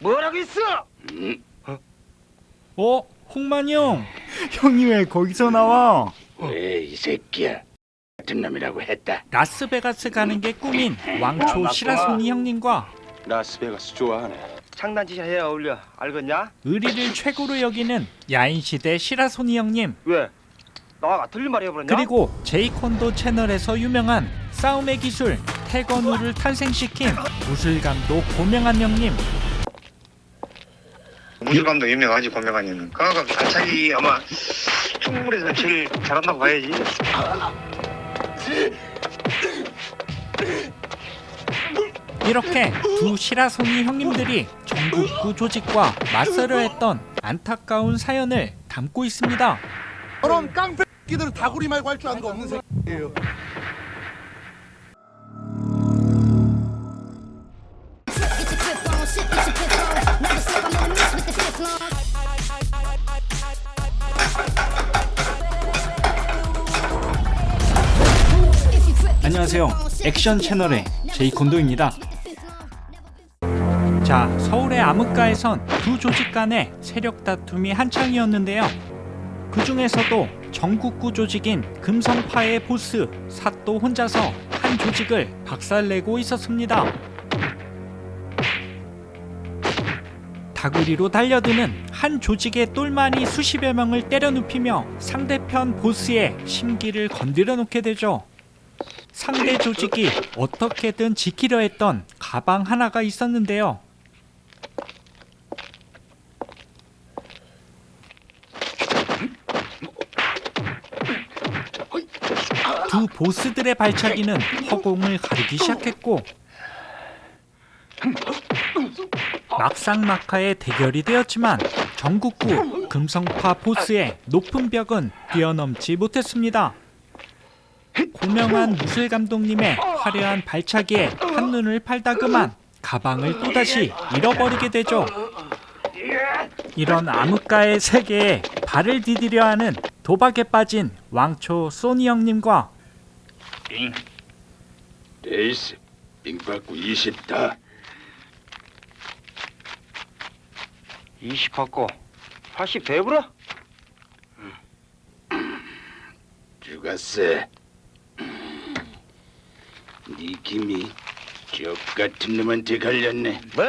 뭐라고 있어? 어? 홍만이 형 형이 왜 거기서 나와? 왜이 새끼야 같은 놈이라고 했다 라스베가스 가는 게 꿈인 왕초 시라소니 형님과 라스베가스 좋아하네. 장난치자 해야 어울려. 알겠냐? 의리를 최고로 여기는 야인시대 시라소니 형님 왜? 나가 틀린 말 해버렸냐? 그리고 제이콘도 채널에서 유명한 싸움의 기술 태건우를 탄생시킨 무술감독 고명한 형님 무술감도 유명하지 권명환이는 그가 발차기 아마 충무에서 제일 잘한다고 봐야지 이렇게 두 시라소니 형님들이 전국구 조직과 맞서려 했던 안타까운 사연을 담고 있습니다. 저런 깡패 끼들은 다구리 말고 할 줄 아는 거 없는 새끼예요. 안녕하세요. 액션 채널의 제이콘도입니다. 자, 서울의 암흑가에선 두 조직 간의 세력 다툼이 한창이었는데요. 그 중에서도 전국구 조직인 금성파의 보스 사또 혼자서 한 조직을 박살내고 있었습니다. 다구리로 달려드는 한 조직의 똘마니 수십여 명을 때려 눕히며 상대편 보스의 심기를 건드려 놓게 되죠. 상대 조직이 어떻게든 지키려 했던 가방 하나가 있었는데요. 두 보스들의 발차기는 허공을 가르기 시작했고 막상막하의 대결이 되었지만 전국구 금성파 보스의 높은 벽은 뛰어넘지 못했습니다. 고명한 무술 감독님의 화려한 발차기에 한눈을 팔다 그만 가방을 또다시 잃어버리게 되죠. 이런 암흑가의 세계에 발을 디디려 하는 도박에 빠진 왕초 소니 형님과 빙 레이스 빙 받고 20다 20 받고 80 배불어? 죽었어 네 김이 적 같은 놈한테 갈렸네 뭐?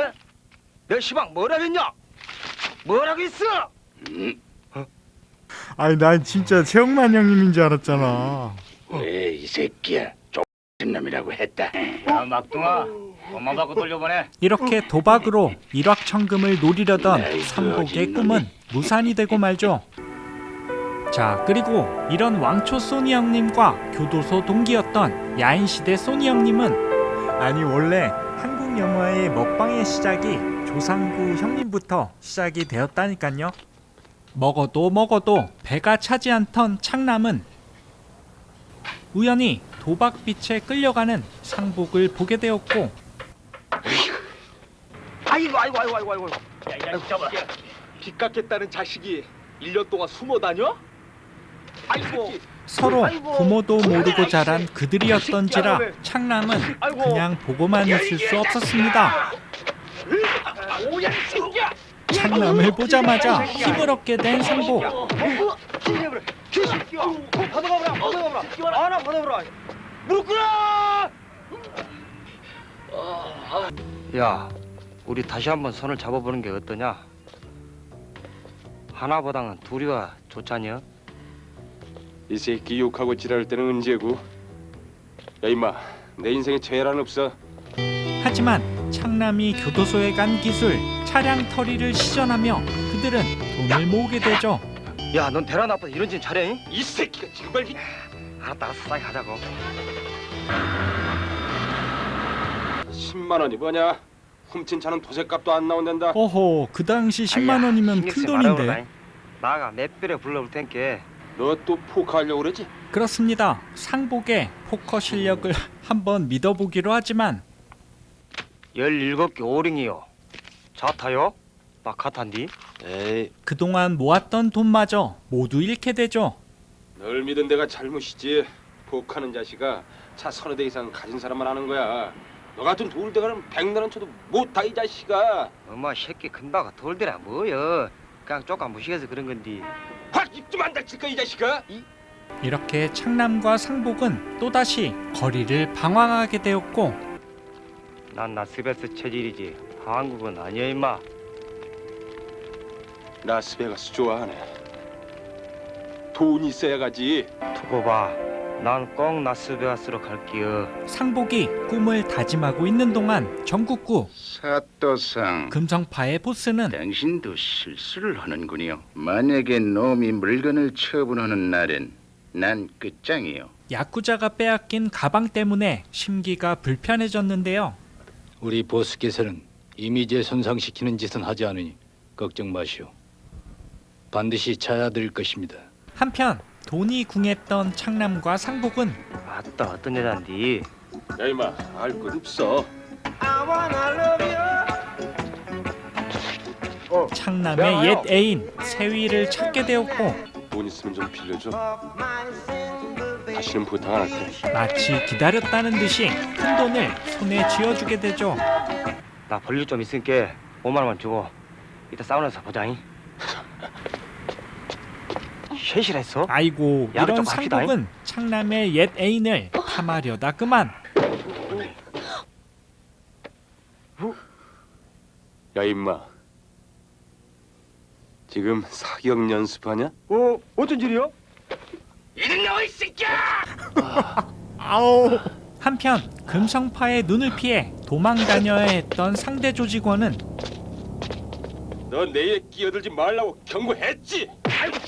너 시방 뭐라고 했냐? 뭐라고 있어? 음, 아니 난 진짜 최영만 형님인 줄 알았잖아. 왜이 새끼야 족 같은 놈이라고 했다 야 막둥아 돈만 받고 돌려보내. 이렇게 도박으로 일확천금을 노리려던 삼복의 꿈은 무산이 되고 말죠. 자, 그리고 이런 왕초 소니 형님과 교도소 동기였던 야인시대 소니 형님은 아니 원래 한국 영화의 먹방의 시작이 조상구 형님부터 시작이 되었다니까요. 먹어도 먹어도 배가 차지 않던 창남은 우연히 도박빛에 끌려가는 상복을 보게 되었고 아이고 아이고 아이고 아이고 아이고. 빚 갚겠다는 자식이 1년 동안 숨어 다녀? 아이고. 서로. 부모도 모르고 자란 그들이었던지라 창남은 그냥 보고만 있을 수 없었습니다. 창남을 보자마자 힘을 얻게 된. 하나 받아보라. 무릎 꿇어. 야, 우리 다시 한번 손을 잡아보는 게 어떠냐? 하나보다는 둘이가 좋잖여. 이 새끼 욕하고 지랄 때는 언제고? 야 임마, 내 인생에 죄란 없어. 하지만 창남이 교도소에 간 기술 차량 털이를 시전하며 그들은 돈을 모으게 되죠. 야, 넌 대란 아빠 이런 짓 잘해? 잉? 이 새끼가 정말 이- 알았다, 알았어, 싸게 하자고. 10만 원이 뭐냐? 훔친 차는 도색값도 안 나온단다. 어허, 그 당시 10만 원이면 큰 돈인데. 나가 몇 배를 불러올 텐께. 너 또 포크하려고 그러지? 그렇습니다. 상복의 포커 실력을 한번 믿어보기로 하지만 17개 오링이요. 자 타요? 막하탄디? 에이, 그동안 모았던 돈마저 모두 잃게 되죠. 널 믿은 내가 잘못이지. 포크하는 자식아 차 서너 대 이상 가진 사람만 하는 거야. 너 같은 돌대가는 백나는 쳐도 못다 이 자식아. 엄마 새끼 큰바가 돌더라 뭐여. 그냥 조금 무식해서 그런 건디. 확 입 좀 안 다칠까 이 자식아? 이렇게 창남과 상복은 또다시 거리를 방황하게 되었고 난 나스베스 체질이지. 한국은 아니야 임마. 라스베가스 좋아하네. 돈이 있어야 가지. 두고 봐. 난 꼭 나스베가스로 갈게요. 상복이 꿈을 다짐하고 있는 동안 전국구 사또상 금성파의 보스는 당신도 실수를 하는군요 만약에 놈이 물건을 처분하는 날엔 난 끝장이요 야쿠자가 빼앗긴 가방 때문에 심기가 불편해졌는데요. 우리 보스께서는 이미지에 손상시키는 짓은 하지 않으니 걱정 마시오. 반드시 찾아드릴 것입니다. 한편 돈이 궁했던 창남과 상복은 맞다 어떤 여잔디. 야 이마 알것 없어. 창남의 옛 애인 세위를 찾게 되었고 돈 있으면 좀 빌려줘. 다시는 부탁 안 할게. 마치 기다렸다는 듯이 큰 돈을 손에 쥐어주게 되죠. 나 볼일 좀 있으니까 5만 원만 주고 이따 사우나에서 보자잉. 쉐실 했어? 아이고 야를 이런 좀 합시다, 상복은 창남의 옛 애인을 탐하려다 그만 야 임마. 지금 사격 연습하냐? 어 어쩐 일이야? 아우 한편 금성파의 눈을 피해 도망 다녀야 했던 상대 조직원은 너 내에 끼어들지 말라고 경고했지. 이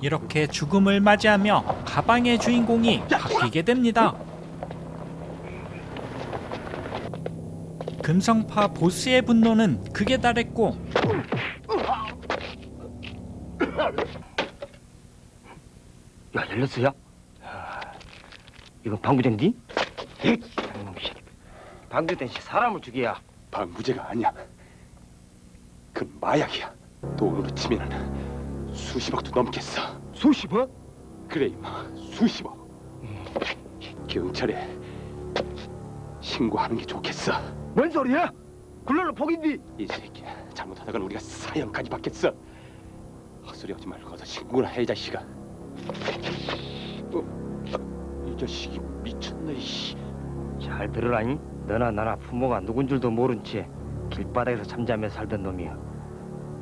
이렇게 죽음을 맞이하며 가방의 주인공이 바뀌게 됩니다. 금성파 보스의 분노는 극에 달했고 야 열렸어요? 야, 이건 방구쟁디? 이놈 새끼. 방구 대신 사람을 죽여야 방부제가 아니야. 그 마약이야. 돈으로 치면은 수십억도 넘겠어. 수십억? 그래 임마 수십억. 경찰에 신고하는 게 좋겠어. 뭔 소리야? 굴러로 폭인디 이 새끼 잘못하다간 우리가 사형까지 받겠어. 헛소리 하지 말고 어서 신고나 해 이 자식아. 어, 이 자식이 미쳤나 이씨. 잘 들으라니? 너나 나나 부모가 누군 줄도 모른 채 길바닥에서 잠자며 살던 놈이야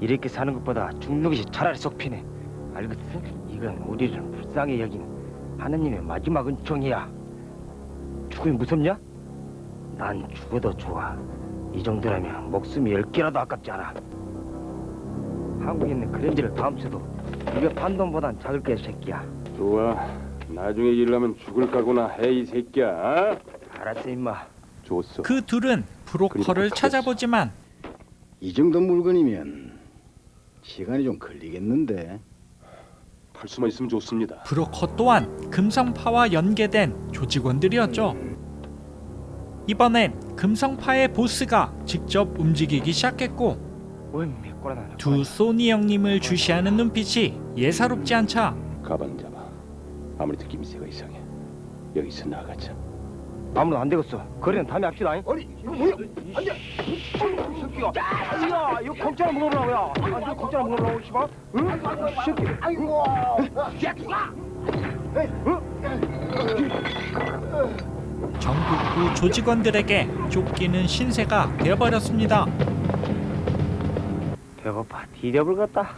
이렇게 사는 것보다 죽는 것이 차라리 속피네 알겠어? 이건 우리를 불쌍히 여긴 하느님의 마지막 은총이야 죽음이 무섭냐? 난 죽어도 좋아 이 정도라면 목숨이 열 개라도 아깝지 않아 한국에 있는 그랜지를 다음 주도 이거 판돈보단 작을 거야 새끼야 좋아. 나중에 일하면 죽을 각오나 해 이 새끼야. 어? 알았어 임마 좋소. 그 둘은 브로커를 찾아보지만 이 정도 물건이면 시간이 좀 걸리겠는데 팔 수만 있으면 좋습니다. 브로커 또한 금성파와 연계된 조직원들이었죠. 이번엔 금성파의 보스가 직접 움직이기 시작했고 두 소니 형님을 주시하는 눈빛이 예사롭지 않자 가방 잡아. 아무리 느낌새가 이상해. 여기서 나가자. 아무도 안 되겠어. 거리는 다음에 합시다. 아니 이거 뭐야? 안돼. 새끼야. 야 이거 경찰에 물어보라고 야. 아 이거 경찰에 물어보라고 씨발. 응? 이 새끼. 아이고. 야 누가? 전국구 조직원들에게 쫓기는 신세가 되어버렸습니다. 배고파. 디뎌볼 같다.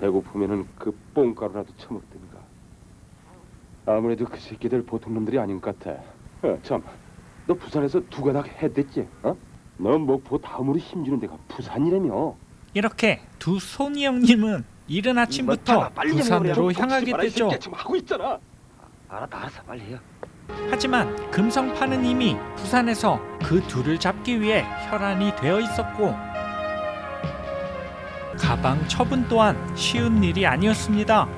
배고프면은 그 뽕가루라도 처먹든가. 아무래도 그 새끼들 보통 놈들이 아닌 것 같아. 어, 참, 너 부산에서 두 가닥 해댔지? 어? 너 목포 다음으로 힘주는 데가 부산이라며. 이렇게 두 소니 형님은 이른 아침부터 뭐, 부산으로 좀 향하게 되죠. 지금 하고 있잖아. 알았다 알았어 빨리 해. 하지만 금성 파는 이미 부산에서 그 둘을 잡기 위해 혈안이 되어 있었고 가방 처분 또한 쉬운 일이 아니었습니다.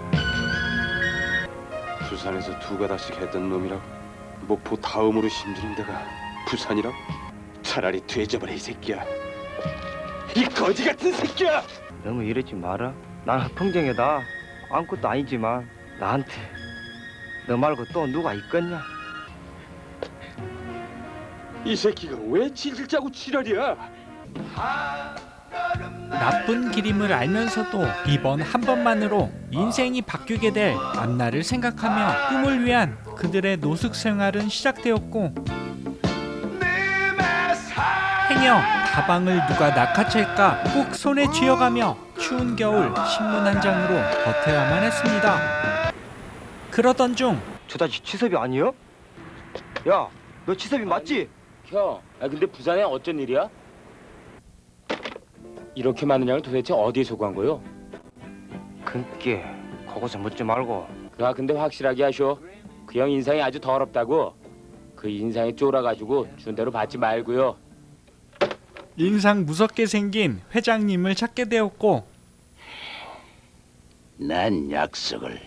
부산에서 두 가닥씩 했던 놈이라고 목포 다음으로 힘주는 데가 부산이라고? 차라리 돼져버려 이 새끼야 이 거지 같은 새끼야 너무 이러지 마라. 난 합평정이다. 아무것도 아니지만 나한테 너 말고 또 누가 있겠냐? 이 새끼가 왜 질질 짜고 지랄이야 나쁜 기림을 알면서도 이번 한 번만으로 인생이 바뀌게 될 앞날을 생각하며 꿈을 위한 그들의 노숙 생활은 시작되었고 행여 가방을 누가 낚아챌까 꼭 손에 쥐어가며 추운 겨울 신문 한 장으로 버텨야만 했습니다. 그러던 중저 자식 치섭이 아니여? 야, 너 치섭이 맞지? 형, 아 근데 부산에 어쩐 일이야? 이렇게 많은 양을 도대체 어디에 구한 거요? 그니께 거기서 묻지 말고 아 근데 확실하게 하쇼. 그 형 인상이 아주 더럽다고. 그 인상이 쫄아가지고 준 대로 받지 말고요. 인상 무섭게 생긴 회장님을 찾게 되었고 난 약속을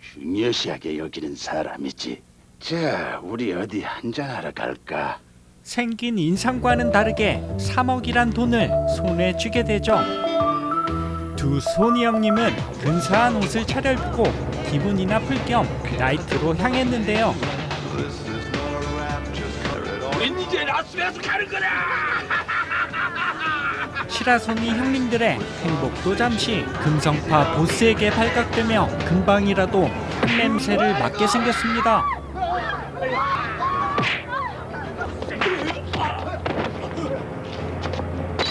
중요시하게 여기는 사람이지. 자, 우리 어디 한잔하러 갈까? 생긴 인상과는 다르게 3억이란 돈을 손에 쥐게 되죠. 두 손이 형님은 근사한 옷을 차려입고 기분이나 풀겸 나이트로 향했는데요. 우린 이제 라스베가스 가는 거다. 시라소니 형님들의 행복도 잠시 금성파 보스에게 발각되며 금방이라도 한 냄새를 맡게 생겼습니다.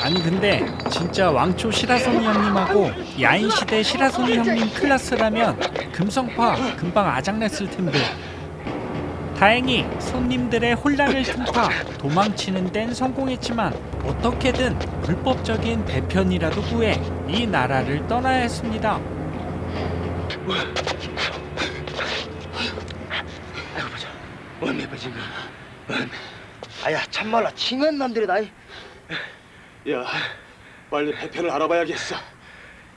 아니 근데 진짜 왕초 시라소니 형님하고 야인시대 시라소니 형님 클라스라면 금성파 금방 아작냈을 텐데 다행히 손님들의 혼란을 틈타 도망치는 데는 성공했지만 어떻게든 불법적인 배편이라도 구해 이 나라를 떠나야 했습니다. 얼마 빠진 거? 아야 참말라 칭한 놈들이 다야 빨리 배편을 알아봐야겠어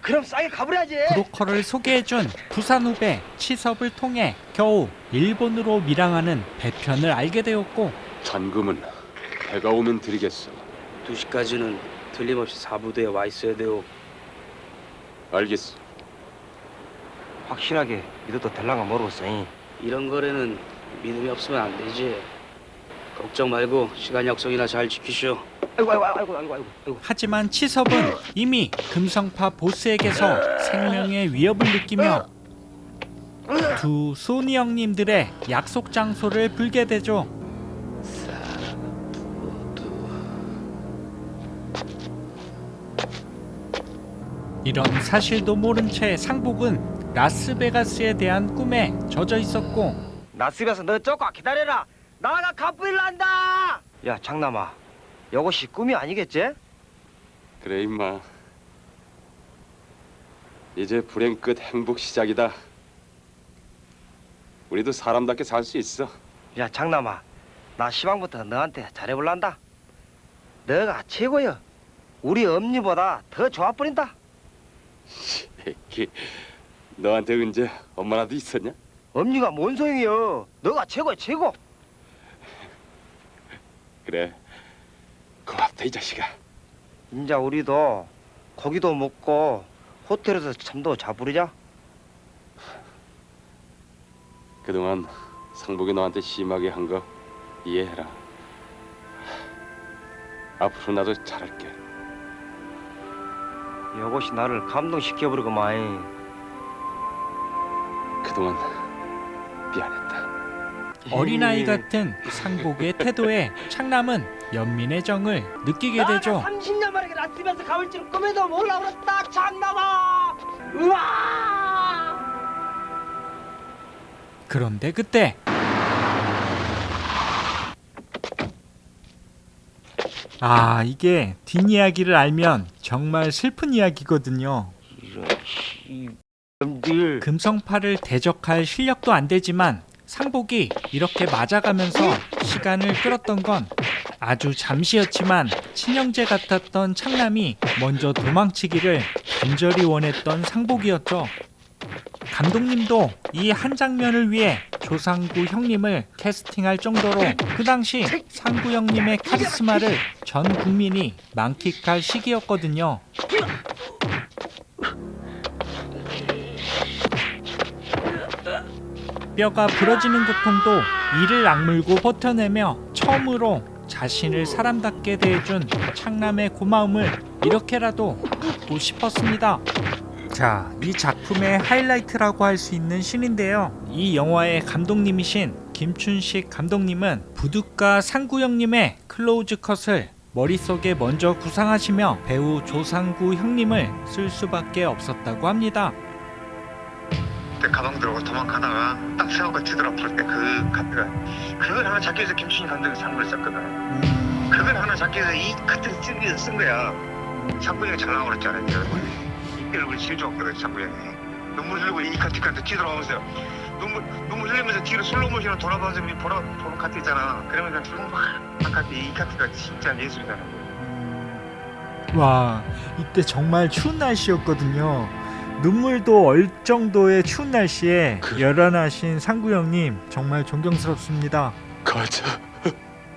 그럼 싸게 가버려야지. 브로커를 소개해준 부산 후배 치섭을 통해 겨우 일본으로 밀항하는 배편을 알게 되었고 잔금은 배가 오면 드리겠어 2시까지는 틀림없이 사부대에 와 있어야 돼요. 알겠어 확실하게 믿어도 될랑가 모르겠어. 잉. 이런 거래는 믿음이 없으면 안 되지. 걱정 말고 시간 약속이나 잘 지키시오. 아이고 아이고 아이고 아이고 아이고. 아이고. 하지만 치섭은 이미 금성파 보스에게서 생명의 위협을 느끼며 두 소니 형님들의 약속 장소를 불게 되죠. 이런 사실도 모른 채 상복은 라스베가스에 대한 꿈에 젖어 있었고 나스비에서 너 쪼까 기다려라. 나가 갑부일 난다. 야 장남아, 이것이 꿈이 아니겠지? 그래 임마 이제 불행 끝 행복 시작이다 우리도 사람답게 살 수 있어 야 장남아, 나 시방부터 너한테 잘해볼란다. 너가 최고여. 우리 엄니보다 더 좋아 버린다. 새끼 너한테 언제 엄마나도 있었냐? 엄니가 뭔 소용이여? 너가 최고야 최고. 그래. 고맙다 이 자식아. 인자 우리도 고기도 먹고 호텔에서 잠도 자부리자. 그동안 상복이 너한테 심하게 한 거 이해해라. 앞으로 나도 잘할게. 이것이 나를 감동시켜버리고만. 그동안 미안했다 어린아이 같은 상복의 태도에 창남은 연민의 정을 느끼게 되죠. 30년 만에 가볼 줄 꿈에도 몰라 그랬다 장남아. 우와. 그런데 그때 아 이게 뒷이야기를 알면 정말 슬픈 이야기거든요. 이런 씨. 놈들. 금성파를 대적할 실력도 안 되지만 상복이 이렇게 맞아가면서 시간을 끌었던 건 아주 잠시였지만 친형제 같았던 창남이 먼저 도망치기를 간절히 원했던 상복이었죠. 감독님도 이 한 장면을 위해 조상구 형님을 캐스팅할 정도로 그 당시 상구 형님의 카리스마를 전 국민이 만끽할 시기였거든요. 뼈가 부러지는 고통도 이를 악물고 버텨내며 처음으로 자신을 사람답게 대해준 창남의 고마움을 이렇게라도 받고 싶었습니다. 자, 이 작품의 하이라이트라고 할 수 있는 신인데요. 이 영화의 감독님이신 김춘식 감독님은 부두가 상구 형님의 클로즈 컷을 머릿속에 먼저 구상하시며 배우 조상구 형님을 쓸 수밖에 없었다고 합니다. 그때 가방 들고 도망가다가 딱 세워가 뒤돌아 볼 때 그 카트가. 그걸 하나 잡기 위해서 김춘희 감독이 상부를 썼거든. 그걸 하나 잡기 위해서 이 카트 쓰기 쓴 거야. 형이 잘 나오고 그랬잖아요 이때 얼굴이 제일 좋았거든 형이. 눈물 흘리고 이 카트 카트 뒤돌아오면서 눈물 눈물 흘리면서 뒤로 슬로모션으로 돌아보면서 이 보라 보는 카트 있잖아. 그러면서 막 카트 이 카트가 진짜 예술이다 와 이때 정말 추운 날씨였거든요. 눈물도 얼 정도의 추운 날씨에 열연하신 상구 형님 정말 존경스럽습니다. 가자.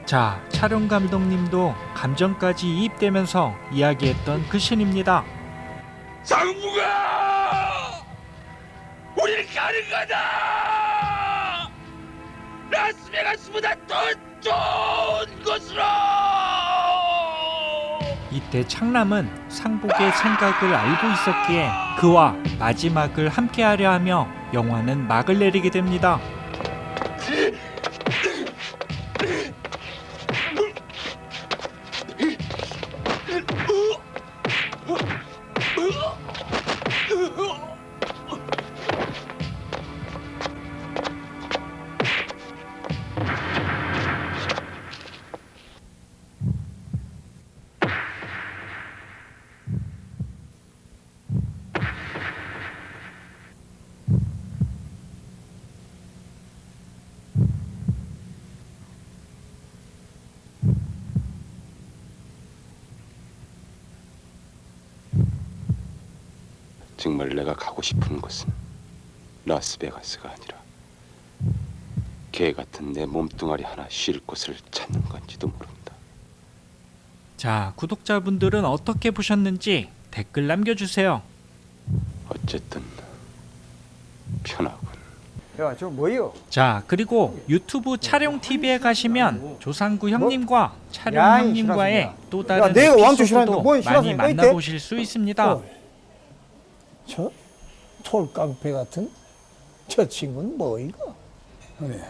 자, 촬영 감독님도 감정까지 이입되면서 이야기했던 그 신입니다. 상부가 우리를 가는 거다. 라스베가스보다 더 좋은 곳으로. 이때 창남은 상복의 생각을 알고 있었기에 그와 마지막을 함께하려 하며 영화는 막을 내리게 됩니다. 정말 내가 가고 싶은 곳은 라스베가스가 아니라 개 같은 내 몸뚱아리 하나 쉴 곳을 찾는 건지도 모른다. 자, 구독자분들은 어떻게 보셨는지 댓글 남겨주세요. 어쨌든 편하군. 야 저 뭐요? 자, 그리고 유튜브 촬영 TV에 가시면 조상구 형님과 촬영 야, 이 형님과의. 또 야, 다른 내가 왕초 에피소드도 싫어하는데 뭘 많이 싫어하시냐, 이때? 만나보실 수 있습니다. 저 톨깡패 같은 저 친구는 뭐이가? 네.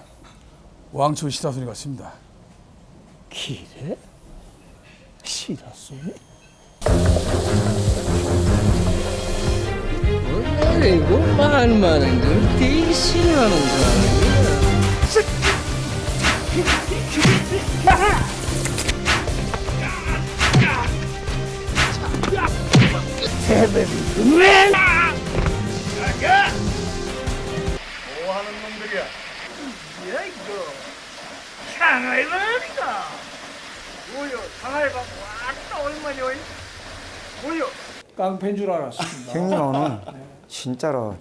왕초 시사소리 같습니다. 기래? 시라소니? 그리고 말 많은 걸 대신하는 거야. 깡패인 줄 알았습니다. 형님하고는 진짜로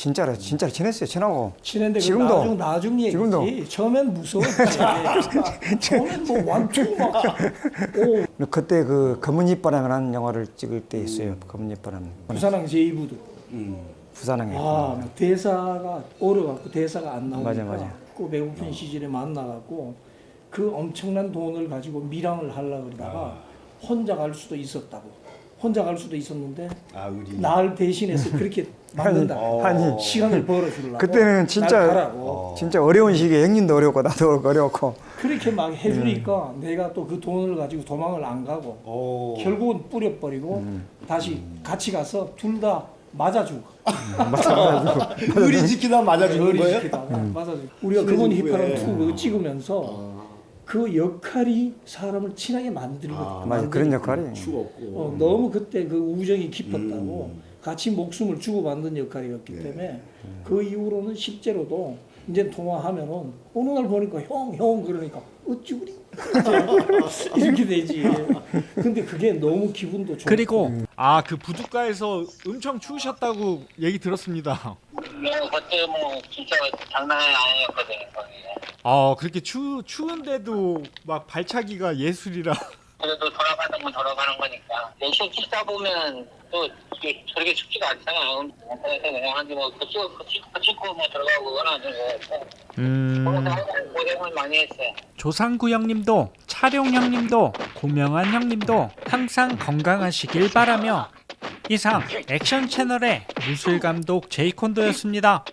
진짜로 진짜로 친했어요. 친하고 그 지금도. 나중 나중 얘기지. 지금도. 처음엔 무서웠지. 처음엔 뭐 완충 막. 오 그때 그 검은 이바람이라는 영화를 찍을 때 있어요. 검은 이바람. 부산항 제2부도. 부산항에. 아 대사가 어려갖고 대사가 안 나오니까 맞아, 맞아. 그 배고픈 시절에 만나갖고 그 엄청난 돈을 가지고 밀항을 하려 그러다가 혼자 갈 수도 있었다고 혼자 갈 수도 있었는데 날 대신해서 그렇게 만든다. 아니. 시간을 벌어주려고 그때는 날 진짜 가라고. 진짜 어려운 시기에 형님도 어렵고 나도 어렵고. 그렇게 막 해주니까 내가 또 그 돈을 가지고 도망을 안 가고 결국은 뿌려버리고 다시 같이 가서 둘 다 맞아주고. 의리 지키다 맞아주는 거예요? 지키다가 맞아주고. 우리가 금원 힙합을 투 그거 찍으면서 그 역할이 사람을 친하게 만들거든 맞아 그런 역할이. 어, 너무 그때 그 우정이 깊었다고 같이 목숨을 주고 만든 역할이었기 때문에 그 이후로는 실제로도 이제 통화하면은 어느 날 보니까 형, 형 그러니까 어찌 우리 이렇게 되지. 근데 그게 너무 기분도 좋고 그리고 아 그 부둣가에서 엄청 추우셨다고 얘기 들었습니다. 그때 뭐 진짜 장난이 아니었거든 거기. 아 그렇게 추 추운데도 막 발차기가 예술이라. 그래도 돌아가는 건 돌아가는 거니까. 열심히 찍다 보면 또 이게 저렇게 춥지가 않잖아. 그래서 그냥 한뭐 그치고 그치고 그치고 뭐 들어가고 그러는 거. 음. 고생을 많이 했어요. 조상구 형님도 차룡 형님도 고명한 형님도 항상 건강하시길 바라며 이상 액션 채널의 무술 감독 제이콘도였습니다.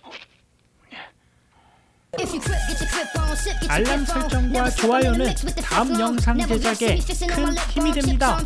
알람 설정과 좋아요는 다음 영상 제작에 큰 힘이 됩니다.